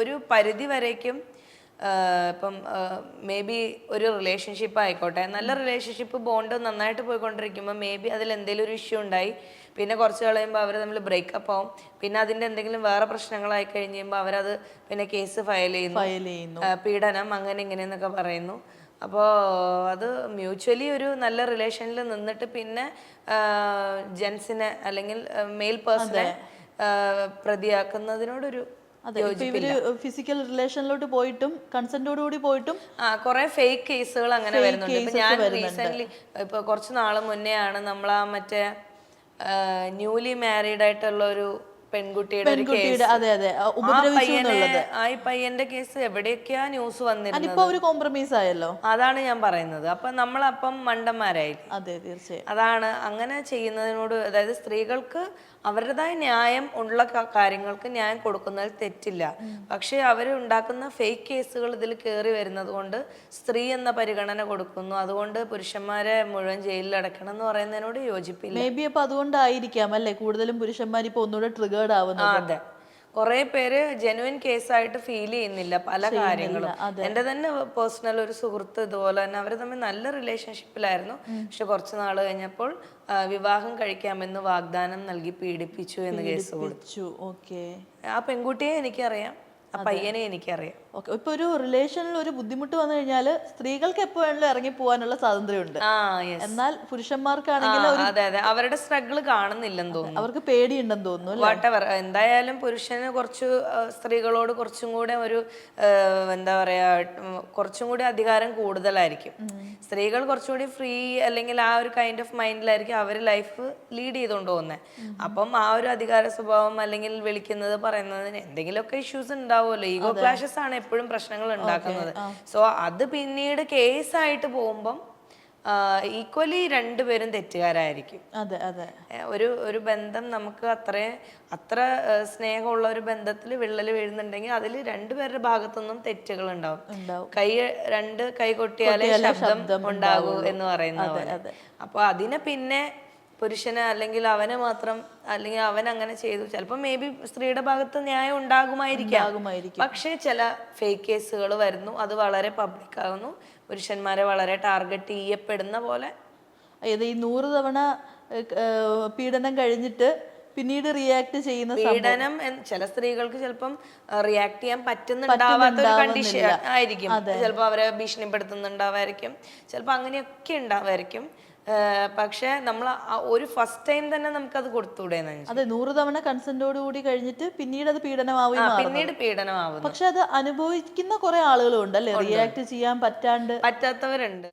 ഒരു പരിധി വരേക്കും ഇപ്പം മേ ബി ഒരു റിലേഷൻഷിപ്പ് ആയിക്കോട്ടെ. നല്ല റിലേഷൻഷിപ്പ് ബോണ്ട് നന്നായിട്ട് പോയിക്കൊണ്ടിരിക്കുമ്പോൾ മേ ബി അതിൽ എന്തെങ്കിലും ഒരു ഇഷ്യൂ ഉണ്ടായി. പിന്നെ കുറച്ച് കളയുമ്പോൾ അവർ തമ്മിൽ ബ്രേക്കപ്പ് ആവും. പിന്നെ അതിന്റെ എന്തെങ്കിലും വേറെ പ്രശ്നങ്ങളായി കഴിഞ്ഞ് കഴിയുമ്പോൾ അവരത് പിന്നെ കേസ് ഫയൽ ചെയ്യുന്നു. ഫയൽ ചെയ്യുന്നു. പീഡനം അങ്ങനെ ഇങ്ങനെയെന്നൊക്കെ പറയുന്നു. അപ്പോൾ അത് മ്യൂച്വലി ഒരു നല്ല റിലേഷനിൽ നിന്നിട്ട് പിന്നെ ജെൻസിനെ അല്ലെങ്കിൽ മെയിൽ പേഴ്സണെ പ്രതിയാക്കുന്നതിനോടൊരു അതെ ഇപ്പൊ ഇവർ ഫിസിക്കൽ റിലേഷനിലോട്ട് പോയിട്ടും കൺസെന്റോട് കൂടി പോയിട്ടും ആ കുറെ ഫേക്ക് കേസുകൾ അങ്ങനെ വരുന്നുണ്ട്. ഇപ്പൊ ഞാൻ റീസെന്റ് ഇപ്പൊ കുറച്ച് നാൾ മുന്നേ ആണ് നമ്മൾ ആ മറ്റേ ന്യൂലി മാരീഡ് ആയിട്ടുള്ള ഒരു പെൺകുട്ടിയുടെ ഒരു അതെ അതെ. ഉപദ്രവിച്ചു ആ ഈ പയ്യന്റെ കേസ് എവിടെയൊക്കെയാ ന്യൂസ് വന്നിരുന്നത്? ഒരു കോംപ്രമൈസ് ആയല്ലോ. അതാണ് ഞാൻ പറയുന്നത്. അപ്പൊ നമ്മളപ്പം മണ്ടന്മാരായി അതെ തീർച്ചയായും. അതാണ് അങ്ങനെ ചെയ്യുന്നതിനോട് അതായത് സ്ത്രീകൾക്ക് അവരുടേതായ ന്യായം ഉള്ള ക- കാര്യങ്ങൾക്ക് ന്യായം കൊടുക്കുന്നതിൽ തെറ്റില്ല. പക്ഷേ അവർ ഉണ്ടാക്കുന്ന ഫേക്ക് കേസുകൾ ഇതിൽ കയറി വരുന്നത് കൊണ്ട് സ്ത്രീ എന്ന പരിഗണന കൊടുക്കുന്നു. അതുകൊണ്ട് പുരുഷന്മാരെ മുഴുവൻ ജയിലിൽ അടക്കണം എന്ന് പറയുന്നതിനോട് യോജിപ്പില്ല. മേ ബി അപ്പൊ അതുകൊണ്ടായിരിക്കാം അല്ലെ? കൂടുതലും പുരുഷന്മാർ ഇപ്പൊ ഒന്നുകൂടെ ട്രിഗേർഡ് ആ, ആവുന്നത് അതെ. കുറെ പേര് ജെനുവിൻ കേസായിട്ട് ഫീൽ ചെയ്യുന്നില്ല പല കാര്യങ്ങളും. എന്റെ തന്നെ പേഴ്സണൽ ഒരു സുഹൃത്ത് ഇതുപോലെ തന്നെ അവർ തമ്മിൽ നല്ല റിലേഷൻഷിപ്പിലായിരുന്നു പക്ഷെ കുറച്ച് നാൾ കഴിഞ്ഞപ്പോൾ വിവാഹം കഴിക്കാമെന്ന് വാഗ്ദാനം നൽകി പീഡിപ്പിച്ചു എന്ന് കേസ് കൊടുത്തു. ആ പെൺകുട്ടിയെ എനിക്കറിയാം. ആ പയ്യനെ എനിക്കറിയാം. ഓക്കെ. ഇപ്പൊ ഒരു റിലേഷനിൽ ഒരു ബുദ്ധിമുട്ട് വന്നു കഴിഞ്ഞാൽ സ്ത്രീകൾക്ക് എപ്പോ വേണമെങ്കിലും ഇറങ്ങി പോകാനുള്ള സ്വാതന്ത്ര്യമുണ്ട്. എന്നാൽ പുരുഷന്മാർക്കാണെങ്കിൽ അതെ അതെ. അവരുടെ സ്ട്രഗിൾ കാണുന്നില്ലെന്ന് തോന്നുന്നു. അവർക്ക് പേടിയുണ്ടെന്ന് തോന്നുന്നു? വാട്ടവർ എന്തായാലും പുരുഷന് കുറച്ച് സ്ത്രീകളോട് കുറച്ചും കൂടെ ഒരു എന്താ പറയാ കുറച്ചും കൂടി അധികാരം കൂടുതലായിരിക്കും. സ്ത്രീകൾ കുറച്ചുകൂടി ഫ്രീ അല്ലെങ്കിൽ ആ ഒരു കൈൻഡ് ഓഫ് മൈൻഡിലായിരിക്കും അവർ ലൈഫ് ലീഡ് ചെയ്തുകൊണ്ട് പോകുന്നത് അപ്പം ആ ഒരു അധികാര സ്വഭാവം അല്ലെങ്കിൽ വിളിക്കുന്നത് പറയുന്നതിന് എന്തെങ്കിലുമൊക്കെ ഇഷ്യൂസ് ഉണ്ടാവുമല്ലോ. ഈഗോ ക്ലാഷസ് ആണ് എപ്പോഴും പ്രശ്നങ്ങൾ ഉണ്ടാക്കുന്നത്. സോ അത് പിന്നീട് കേസായിട്ട് പോകുമ്പം ഈക്വലി രണ്ടുപേരും തെറ്റുകാരായിരിക്കും. അതെ അതെ. ഒരു ഒരു ബന്ധം നമുക്ക് അത്ര അത്ര സ്നേഹമുള്ള ഒരു ബന്ധത്തിൽ വിള്ളൽ വീഴുന്നുണ്ടെങ്കിൽ അതിൽ രണ്ടുപേരുടെ ഭാഗത്തുനിന്നും തെറ്റുകൾ ഉണ്ടാവും. കൈ രണ്ട് കൈ കൊട്ടിയാലേ ശബ്ദം ഉണ്ടാകൂ എന്ന് പറയുന്നത് അപ്പൊ അതിനെ പിന്നെ പുരുഷന് അല്ലെങ്കിൽ അവനെ മാത്രം അല്ലെങ്കിൽ അവൻ അങ്ങനെ ചെയ്തു. ചിലപ്പോൾ മേ ബി സ്ത്രീയുടെ ഭാഗത്ത് ന്യായം ഉണ്ടാകുമായിരിക്കാം. പക്ഷേ ചില ഫേക്ക് കേസുകൾ വരുന്നു. അത് വളരെ പബ്ലിക് ആകുന്നു. പുരുഷന്മാരെ വളരെ ടാർഗറ്റ് ചെയ്യപ്പെടുന്ന പോലെ. അതായത് ഈ നൂറ് തവണ പീഡനം കഴിഞ്ഞിട്ട് പിന്നീട് റിയാക്ട് ചെയ്യുന്ന പീഡനം ചില സ്ത്രീകൾക്ക് ചിലപ്പം റിയാക്ട് ചെയ്യാൻ പറ്റുന്നുണ്ടാവാത്ത ഒരു കണ്ടീഷൻ ആയിരിക്കും. ചിലപ്പോൾ അവരെ ഭീഷണിപ്പെടുത്തുന്നുണ്ടാവായിരിക്കും. ചിലപ്പോൾ അങ്ങനെയൊക്കെ ഉണ്ടാവായിരിക്കും. പക്ഷെ നമ്മൾ ഒരു ഫസ്റ്റ് ടൈം തന്നെ നമുക്ക് അത് കൊടുത്തൂടെ അതെ നൂറ് തവണ കൺസെന്റോട് കൂടി കഴിഞ്ഞിട്ട് പിന്നീട് അത് പീഡനമാവുകയും പിന്നീട് പീഡനമാവും പക്ഷെ അത് അനുഭവിക്കുന്ന കുറെ ആളുകളുണ്ട് അല്ലെ? റിയാക്ട് ചെയ്യാൻ പറ്റാണ്ട്. പറ്റാത്തവരുണ്ട്.